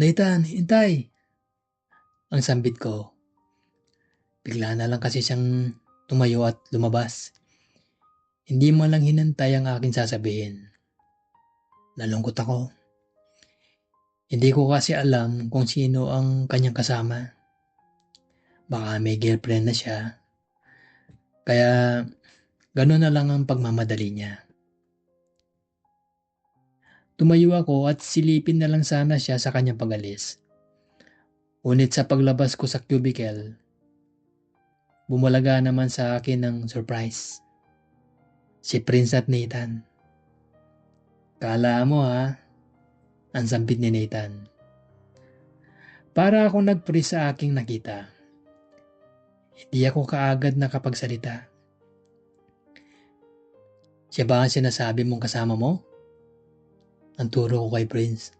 Nathan, hintay! Ang sambit ko. Bigla na lang kasi siyang tumayo at lumabas. Hindi mo lang hinantay ang akin sasabihin. Nalungkot ako. Hindi ko kasi alam kung sino ang kanyang kasama. Baka may girlfriend na siya. Kaya gano'n na lang ang pagmamadali niya. Tumayo ako at silipin na lang sana siya sa kanyang pagalis. Ngunit sa paglabas ko sa cubicle, bumalaga naman sa akin ng surprise. Si Prince at Nathan. Kala mo ha, ang sampit ni Nathan. Para ako nag-freeze sa aking nakita. Hindi ako kaagad nakapagsalita. Siya ba ang sinasabi mong kasama mo? Ang turo ko kay Prince.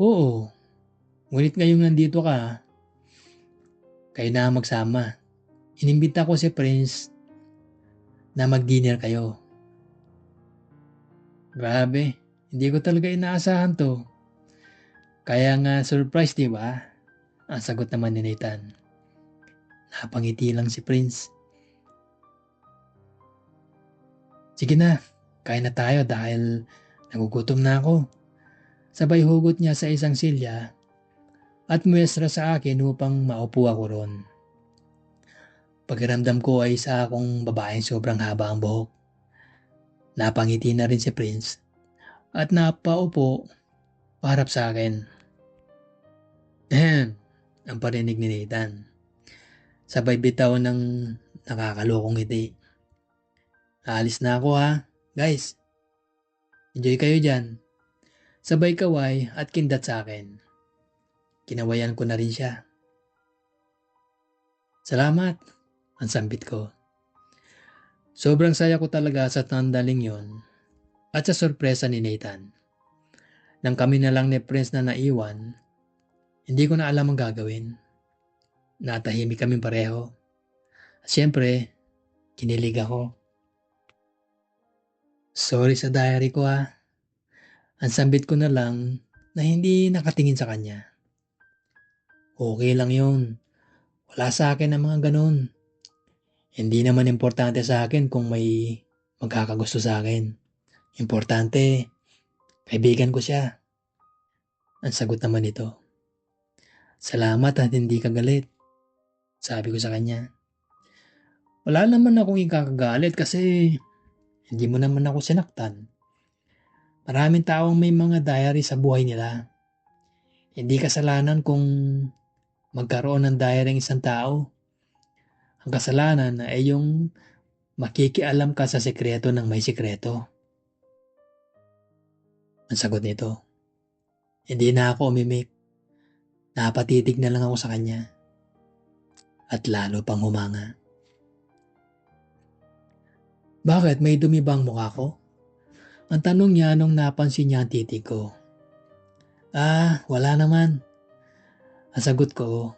Oo. Ngunit ngayong nandito ka, kayo na magsama. Inimbita ko si Prince na mag-dinner kayo. Grabe, hindi ko talaga inaasahan to. Kaya nga surprise, di ba? Ang sagot naman ni Nathan. Napangiti lang si Prince. Sige na, kain na tayo dahil nagugutom na ako. Sabay hugot niya sa isang silya at muestra sa akin upang maupo ako ron. Pakiramdam ko ay isa akong babaeng sobrang haba ang buhok. Napangiti na rin si Prince at napaupo paharap sa akin. Ahem, ang parinig ni Nathan. Sabay bitaw ng nakakalokong ngiti. Aalis na ako ha. Guys, enjoy kayo dyan. Sabay kaway at kindat sa akin. Kinawayan ko na rin siya. Salamat, ang sambit ko. Sobrang saya ko talaga sa tandaling yon at sa sorpresa ni Nathan. Nang kami na lang ni Prince na naiwan, hindi ko na alam ang gagawin. Natahimik kami pareho. At syempre, kinilig ako. Sorry sa diary ko ah. Ang sambit ko na lang na hindi nakatingin sa kanya. Okay lang yun. Wala sa akin ang mga ganun. Hindi naman importante sa akin kung may magkakagusto sa akin. Importante, kaibigan ko siya. Ang sagot naman ito. Salamat at hindi ka galit. Sabi ko sa kanya. Wala naman akong ikakagalit kasi hindi mo naman ako sinaktan. Maraming taong may mga diary sa buhay nila. Hindi kasalanan kung magkaroon ng diary ng isang tao. Ang kasalanan ay yung makikialam ka sa sekreto ng may sekreto. Ang sagot nito, hindi na ako umimik. Napatitig na lang ako sa kanya. At lalo pang humanga. Bakit? May dumi ba ang mukha ko? Ang tanong niya nung napansin niya ang titig ko. Ah, wala naman. Ang sagot ko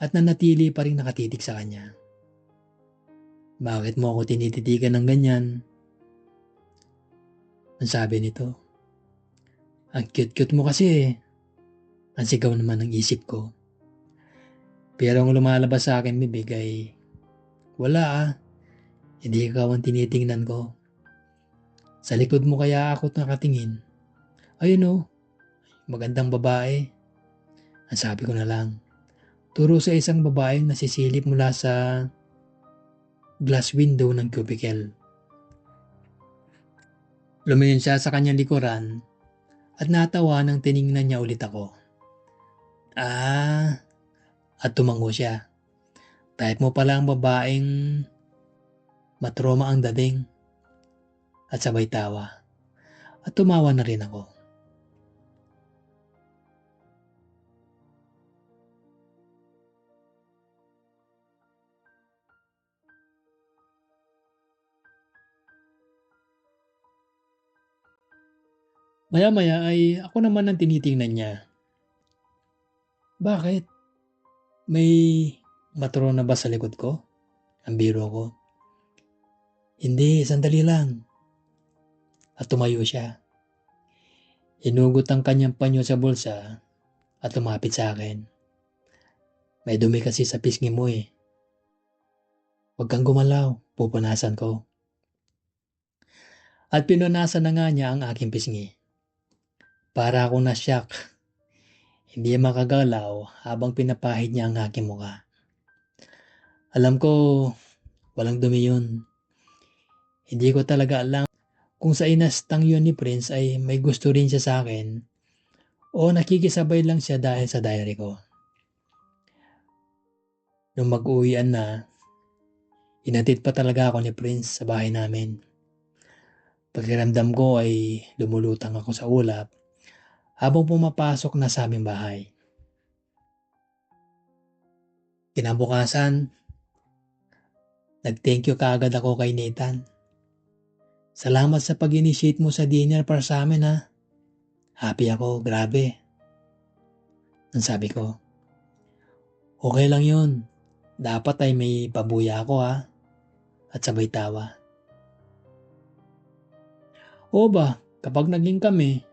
at nanatili pa rin nakatitig sa kanya. Bakit mo ako tinititigan ng ganyan? Ang sabi nito. Ang cute-cute mo kasi eh. Ang sigaw naman ng isip ko. Pero ang lumalabas sa akin bibig ay wala ah. Hindi ikaw ang tinitingnan ko. Sa likod mo kaya ako nakatingin. Ayun oh, magandang babae. Ang sabi ko na lang. Turo sa isang babaeng nasisilip mula sa glass window ng cubicle. Lumayon siya sa kanyang likuran at natawa nang tiningnan niya ulit ako. Ah, at tumango siya. Type mo pala ang babaeng Matroma ang dating. At sabay tawa. At tumawa na rin ako. Maya-maya ay ako naman ang tinitingnan niya. Bakit? May matrona ba sa likod ko? Ang biro ko. Hindi, sandali lang. At tumayo siya. Inugot ang kanyang panyo sa bulsa at lumapit sa akin. May dumi kasi sa pisngi mo eh. Huwag kang gumalaw, pupunasan ko. At pinunasan na nga niya ang aking pisngi. Para akong na-shock. Hindi makagalaw habang pinapahid niya ang aking muka. Alam ko, walang dumi yun. Hindi ko talaga alam kung sa inastang yun ni Prince ay may gusto rin siya sa akin o nakikisabay lang siya dahil sa diary ko. Nung mag-uwian na, inatid pa talaga ako ni Prince sa bahay namin. Pakiramdam ko ay lumulutang ako sa ulap habang pumapasok na sa aming bahay. Kinabukasan, nag-thank you kaagad ako kay Nathan. Salamat sa pag-initiate mo sa dinner para sa amin ha. Happy ako, grabe. Ang sabi ko, okay lang yun. Dapat ay may pabuya ako ha. At sabay tawa. O ba, kapag naging kami,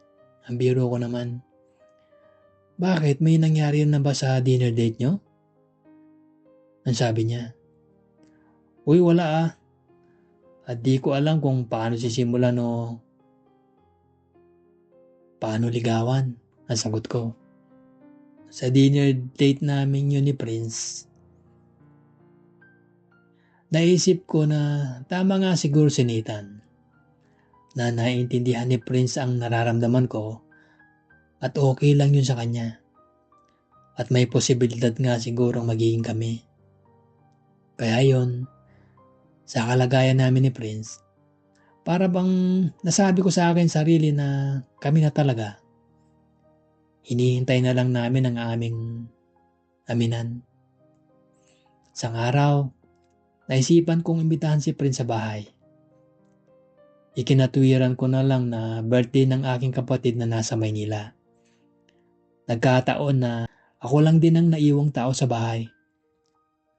ang biro ko naman. Bakit? May nangyari na ba sa dinner date nyo? Ang sabi niya. Uy, wala ah. At di ko alam kung paano sisimulan o paano ligawan. Ang sagot ko. Sa dinner date namin yun ni Prince, naisip ko na tama nga siguro si Nathan na naiintindihan ni Prince ang nararamdaman ko at okay lang yun sa kanya. At may posibilidad nga siguro magiging kami. Kaya yun, sa kalagayan namin ni Prince, para bang nasabi ko sa akin sarili na kami na talaga. Hinihintay na lang namin ang aming aminan. Sang araw, naisipan kong imbitahan si Prince sa bahay. Ikinatuwiran ko na lang na birthday ng aking kapatid na nasa Maynila. Nagkataon na ako lang din ang naiwang tao sa bahay.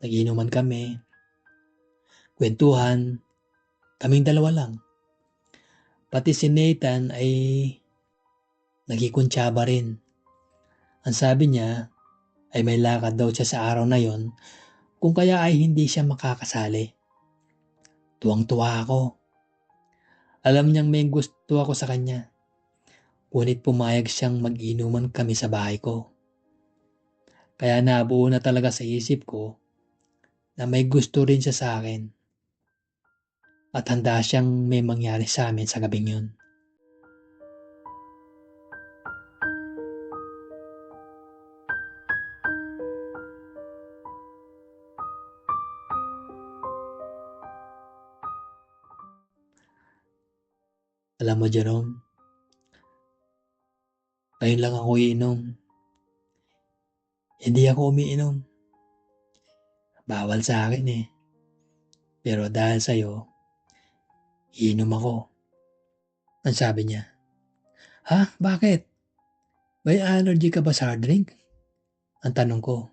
Naginuman kami. Kwentuhan. Kaming dalawa lang. Pati si Nathan ay nagikuntsaba rin. Ang sabi niya ay may lakad daw siya sa araw na yon kung kaya ay hindi siya makakasali. Tuwang-tuwa ako alam niyang may gusto ako sa kanya. Ngunit pumayag siyang mag-inuman kami sa bahay ko. Kaya nabuo na talaga sa isip ko na may gusto rin siya sa akin. At handa siyang may mangyari sa amin sa gabing yun. Alam mo, Jerome, ngayon lang ako iinom. Hindi ako umiinom. Bawal sa akin eh. Pero dahil sa'yo, iinom ako. Ang sabi niya, Ha? Bakit? May allergy ka ba sa hard drink? Ang tanong ko.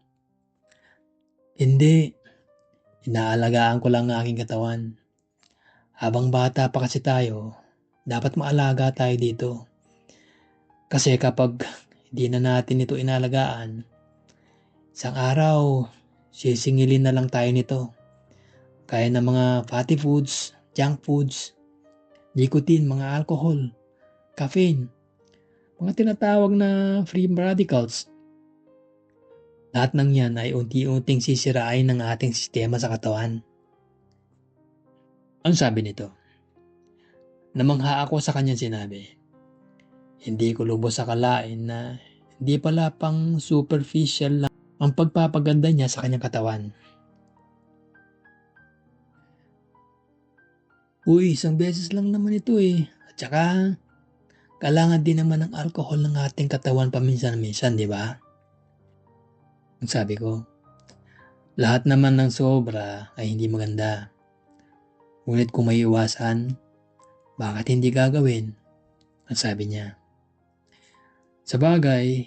Hindi. Inaalagaan ko lang ang aking katawan. Habang bata pa kasi tayo, dapat maalaga tayo dito. Kasi kapag hindi na natin ito inalagaan, isang araw, sisingilin na lang tayo nito. Kaya ng mga fatty foods, junk foods, nicotine, mga alcohol, caffeine, mga tinatawag na free radicals. Lahat ng yan ay unti-unting sisirain ng ating sistema sa katawan. Ang sabi nito, Namangha ako sa kanyang sinabi. Hindi ko lubos akalain na hindi pala pang superficial lang ang pagpapaganda niya sa kanyang katawan. Uy, isang beses lang naman ito eh. At saka, kailangan din naman ng alcohol ng ating katawan paminsan-minsan, di ba? Ang sabi ko, lahat naman ng sobra ay hindi maganda. Ngunit kung may iwasan, bakit hindi gagawin? Ang sabi niya. Sa bagay,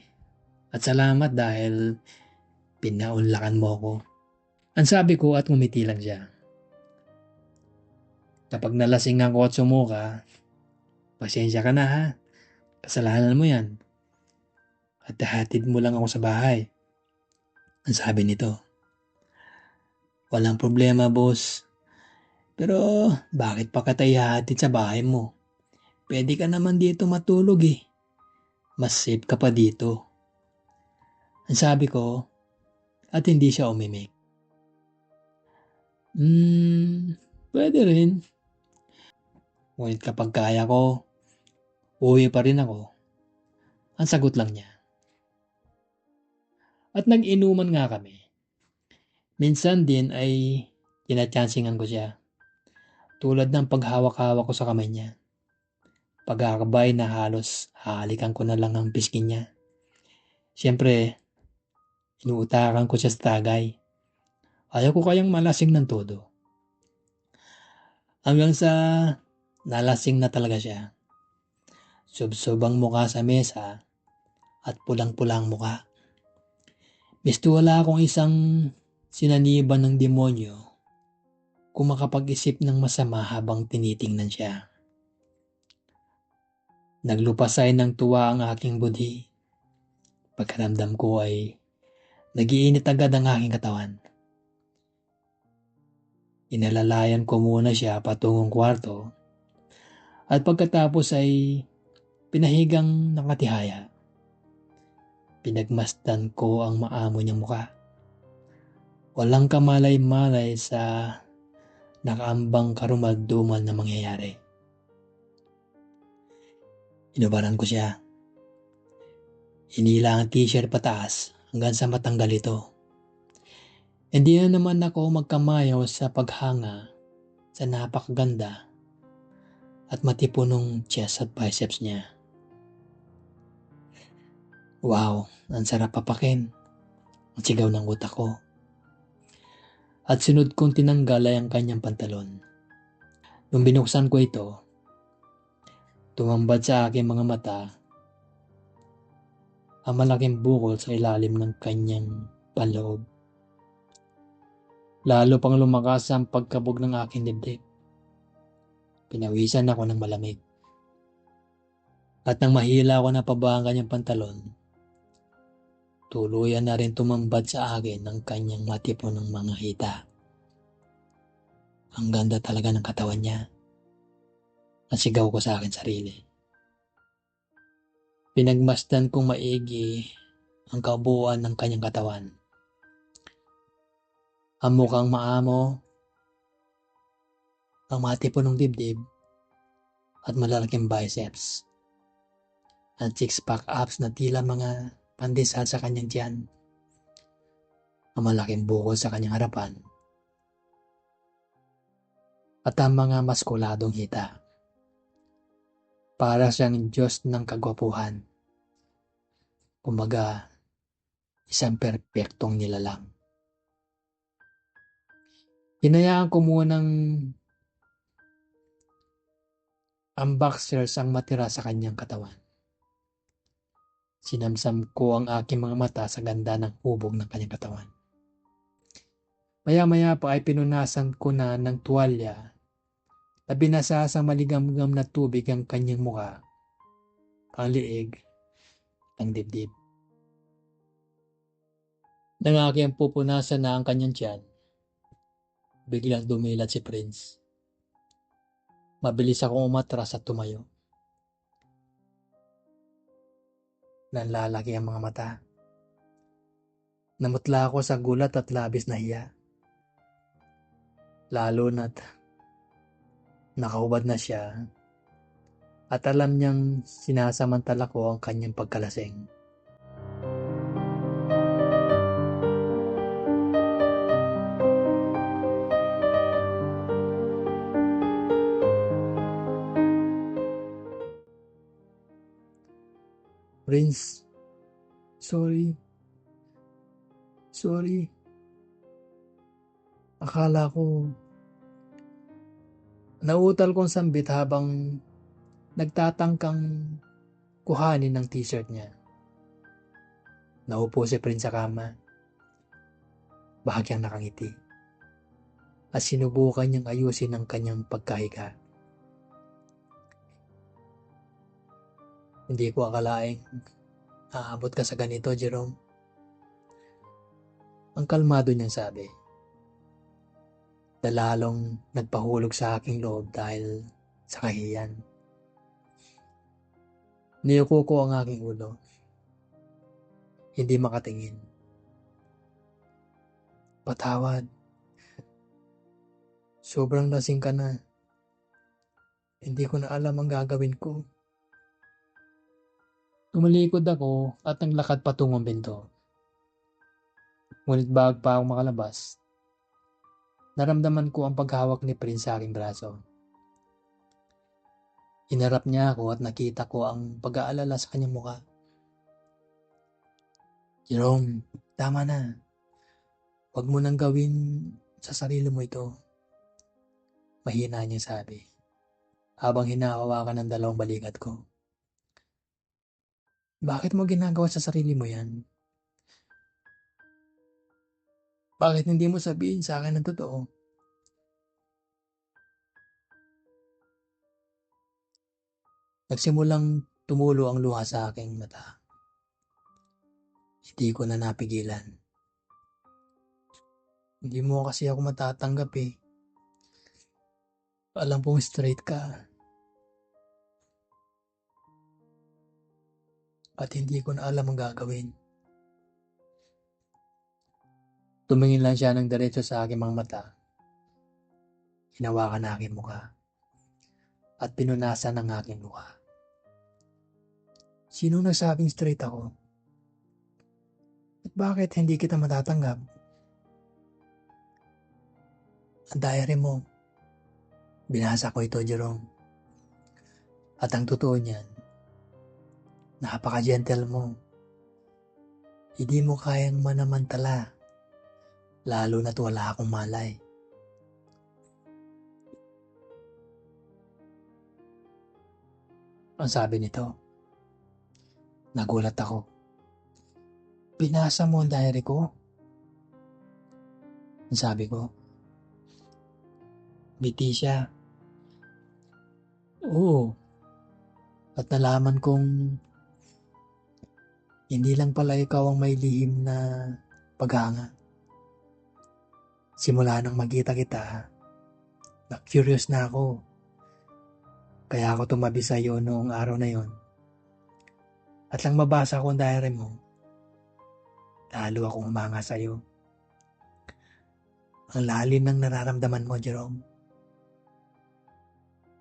at salamat dahil pinaunlakan mo ako. Ang sabi ko at ngumiti lang siya. Kapag nalasing ako at sumuka, pasensya ka na ha. Kasalanan mo yan. At hatid mo lang ako sa bahay. Ang sabi nito. Walang problema, boss. Pero bakit pa ihahatid sa bahay mo? Pwede ka naman dito matulog eh. Mas safe ka pa dito. Ang sabi ko, at hindi siya umimik. Hmm, pwede rin. Ngunit kapag kaya ko, uwi pa rin ako. Ang sagot lang niya. At nag-inuman nga kami. Minsan din ay tinachansingan ko siya. Tulad ng paghawak-hawak ko sa kamay niya. Pagkakabay na halos hahalikan ko na lang ang piskin niya. Siyempre, inuutakan ko siya sa tagay. Ayaw ko kayang malasing ng todo. Hanggang sa nalasing na talaga siya. Subsobang mukha sa mesa at pulang-pulang mukha. Misto wala akong isang sinaniban ng demonyo kung makapag-isip ng masama habang tinitingnan siya. Naglupasay ng tuwa ang aking budhi. Pagkaramdam ko ay nagiinit agad ang aking katawan. Inalalayan ko muna siya patungong kwarto at pagkatapos ay pinahigang nakatihaya. Pinagmasdan ko ang maamo niyang muka. Walang kamalay-malay sa nakaambang karumaldumal na mangyayari. Inubaran ko siya. Hinila ang t-shirt pataas hanggang sa matanggal ito. Hindi na naman ako magkamayaw sa paghanga sa napakaganda at matipunong chest at biceps niya. Wow, ang sarap papakin. Ang sigaw ng utak ko. At sunod kong tinanggal ay ang kanyang pantalon. Nung binuksan ko ito, tumambad sa aking mga mata ang malaking bukol sa ilalim ng kanyang panloob. Lalo pang lumakas ang pagkabog ng aking dibdib. Pinawisan ako ng malamig. At nang mahila ako na paba ang kanyang pantalon, tuluyan na rin tumambad sa akin ang kanyang matipon ng mga hita. Ang ganda talaga ng katawan niya. Nasigaw ko sa akin sarili. Pinagmasdan kong maigi ang kabuuan ng kanyang katawan ang mukhang maamo, ang matipon ng dibdib, at malalaking biceps. At six-pack abs na tila mga pandesal sa kanyang tiyan. Ang malaking bukol sa kanyang harapan. At ang mga maskuladong hita. Para siyang Diyos ng kagwapuhan. Kumaga, isang perpektong nilalang. Hinayaan ko munang ang boxers ang matira sa kanyang katawan. Sinamsam ko ang aking mga mata sa ganda ng hubog ng kanyang katawan. Maya-maya pa ay pinunasan ko na ng tuwalya na binasa sa maligam-gam na tubig ang kanyang muka, ang liig, ang dibdib. Nang aking pupunasan na ang kanyang tiyan, Biglang dumilat si Prince. Mabilis akong umatras at tumayo. Nanlalaki ang mga mata. Namutla ako sa gulat at labis na hiya. Lalo na't nakahubad na siya at alam niyang sinasamantala ko ang kanyang pagkalasing. Prince, sorry. Sorry. Akala ko nautal kong sambit habang nagtatangkang kuhanin ng t-shirt niya. Naupo si Prince sa kama. Bahagyang nakangiti. At sinubukan niyang ayusin ang kanyang pagkahiga. Hindi ko akalaing aabot ka sa ganito, Jerome. Ang kalmado niyang sabi. Na lalong nagpahulog sa aking loob dahil sa kahiyan. Niyuko ko ang aking ulo. Hindi makatingin. Patawad. Sobrang lasing ka na. Hindi ko na alam ang gagawin ko. Tumalikod ako at naglakad patungong pinto. Ngunit bago pa ako makalabas, naramdaman ko ang paghawak ni Prince sa aking braso. Inarap niya ako at nakita ko ang pag-aalala sa kanyang mukha. Jerome, tama na. Huwag mo nang gawin sa sarili mo ito. Mahina niya sabi. Habang hinahawakan ng dalawang balikat ko. Bakit mo ginagawa sa sarili mo yan? Bakit hindi mo sabihin sa akin ang totoo? Nagsimulang tumulo ang luha sa aking mata. Hindi ko na napigilan. Hindi mo kasi ako matatanggap eh. Alam kong straight ka. At hindi ko na alam ang gagawin. Tumingin lang siya ng diretso sa aking mga mata. Hinawakan na aking mukha. At pinunasan ng aking mukha. Sino nagsabing straight ako? At bakit hindi kita matatanggap? Ang diary mo. Binasa ko ito, Jerome. At ang totoo niyan, napaka-gentle mo. Hindi mo kayang manamantala, lalo na't wala akong malay. Ang sabi nito, nagulat ako. Binasa mo ang diary ko? Ang sabi ko, Biti siya. Oo. At nalaman kong hindi lang pala ikaw ang may lihim na paghanga. Simula nang magkita kita, na-curious na ako. Kaya ako tumabi sa iyo noong araw na yon. At lang mabasa ko ang diary mo, lalo akong humanga sa iyo. Ang lalim ng nararamdaman mo, Jerome.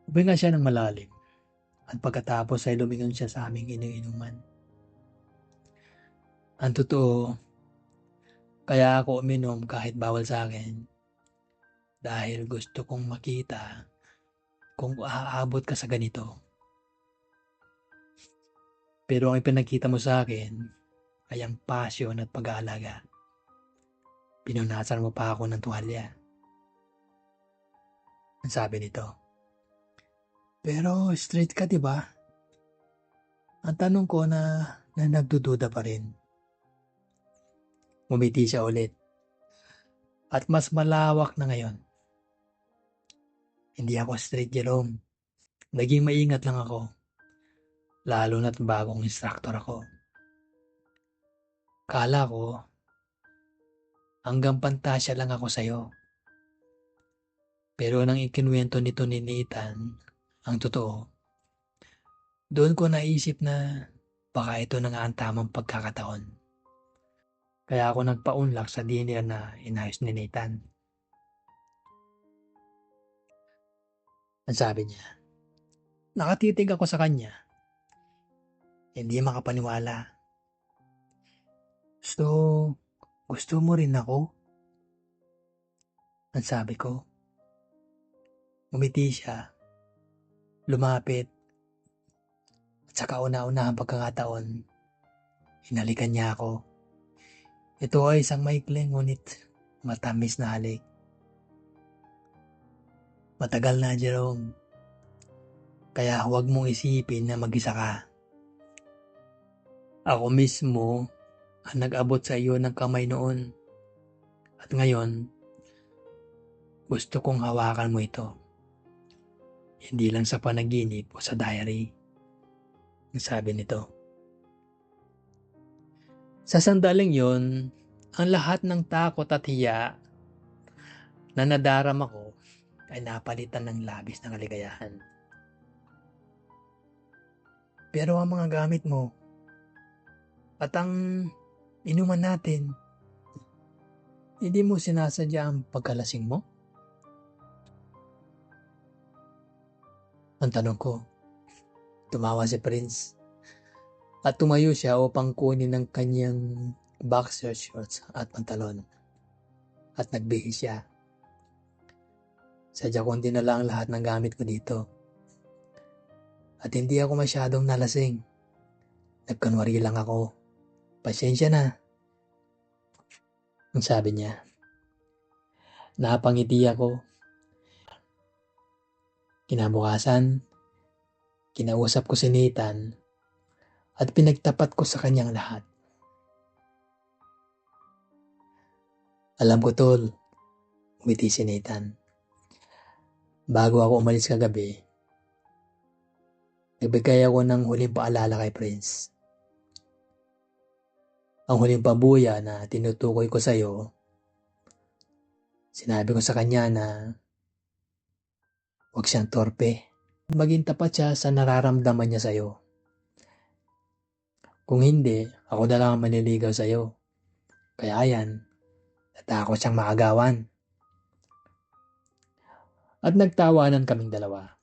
Huminga siya ng malalim at pagkatapos ay lumingon siya sa aming iniinuman. Ang totoo, kaya ako uminom kahit bawal sa akin dahil gusto kong makita kung aabot ka sa ganito. Pero ang ipinakita mo sa akin ay ang pasyon at pag-aalaga. Pinunasan mo pa ako ng tuwalya. Ang sabi nito, pero straight ka, di ba? Ang tanong ko na, na nagdududa pa rin. Ngumiti siya ulit. At mas malawak na ngayon. Hindi ako straight, Jerome. Naging maingat lang ako. Lalo na't bagong instructor ako. Kala ko, hanggang pantasya lang ako sa'yo. Pero nang ikinuwento nito ni Nathan ang totoo, doon ko naisip na baka ito na nga ang tamang pagkakataon. Kaya ako nagpaunlak sa dinner na inayos ni Nathan. Ang sabi niya, nakatitig ako sa kanya. Hindi makapaniwala. So, gusto mo rin ako? Ang sabi ko. Umiti siya lumapit. At sa kauna-unahang pagkakataon, hinalikan niya ako. Ito ay isang maikling ngunit matamis na halik. Matagal na, Jerome. Kaya huwag mong isipin na mag-isa ka. Ako mismo ang nag-abot sa iyo ng kamay noon. At ngayon, gusto kong hawakan mo ito. Hindi lang sa panaginip o sa diary. sabi nito. Sa sandaling yon, ang lahat ng takot at hiya na nadarama ko ay napalitan ng labis na kaligayahan. Pero ang mga gamit mo at ang inuman natin, hindi mo sinasadya ang pagkalasing mo? Ang tanong ko, tumawa si Prince at tumayo siya upang kunin ang kanyang boxer shorts at pantalon at nagbihis siya. Sadya kong dinala ang lahat ng gamit ko dito. At hindi ako masyadong nalasing. Nagkanwari lang ako. Pasensya na. Ang sabi niya. Napangiti ako. Kinabukasan, kinausap ko si Nathan at pinagtapat ko sa kanyang lahat. Alam ko tol, umiti si Nathan. Bago ako umalis kagabi, nagbigay ako ng huling paalala kay Prince. Ang huling pabuya na tinutukoy ko sa'yo, sinabi ko sa kanya na huwag siyang torpe. Maging tapat siya sa nararamdaman niya sa'yo. Kung hindi, ako na lang ang maniligaw sa'yo. Kaya yan, natakot siyang makagawan. At nagtawanan kaming dalawa.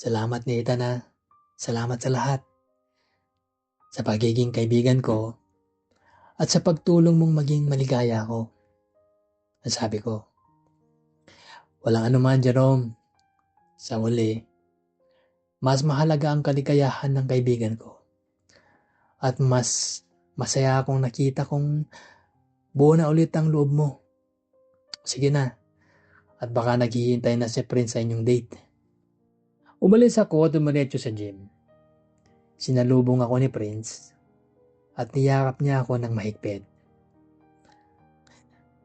Salamat Nita na. Salamat sa lahat. Sa pagiging kaibigan ko at sa pagtulong mong maging maligaya ako. At sabi ko, walang anuman Jerome. Sa uli, mas mahalaga ang kaligayahan ng kaibigan ko. At mas masaya akong nakita kong buo na ulit ang loob mo. Sige na, at baka naghihintay na si Prince sa inyong date. Umalis ako at umaletso sa gym. Sinalubong ako ni Prince at niyakap niya ako ng mahigpit.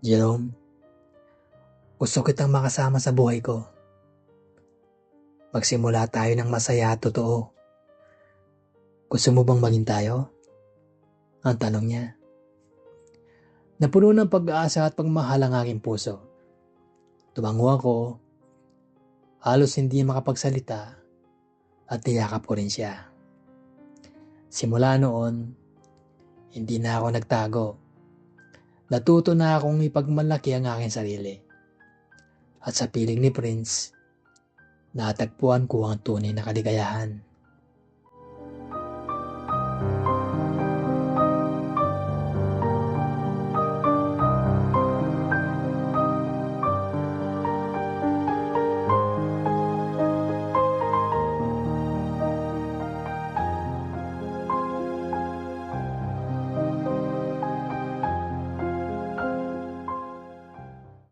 Jerome, gusto kitang makasama sa buhay ko. Magsimula tayo ng masaya at totoo. Gusto mo bang maging tayo? Ang tanong niya. Napuno ng pag-aasa at pagmahal ang aking puso. Tumango ako, halos hindi makapagsalita at niyakap ko rin siya. Simula noon, hindi na ako nagtago. Natuto na akong ipagmalaki ang aking sarili. At sa piling ni Prince, natagpuan ko ang tunay na kaligayahan.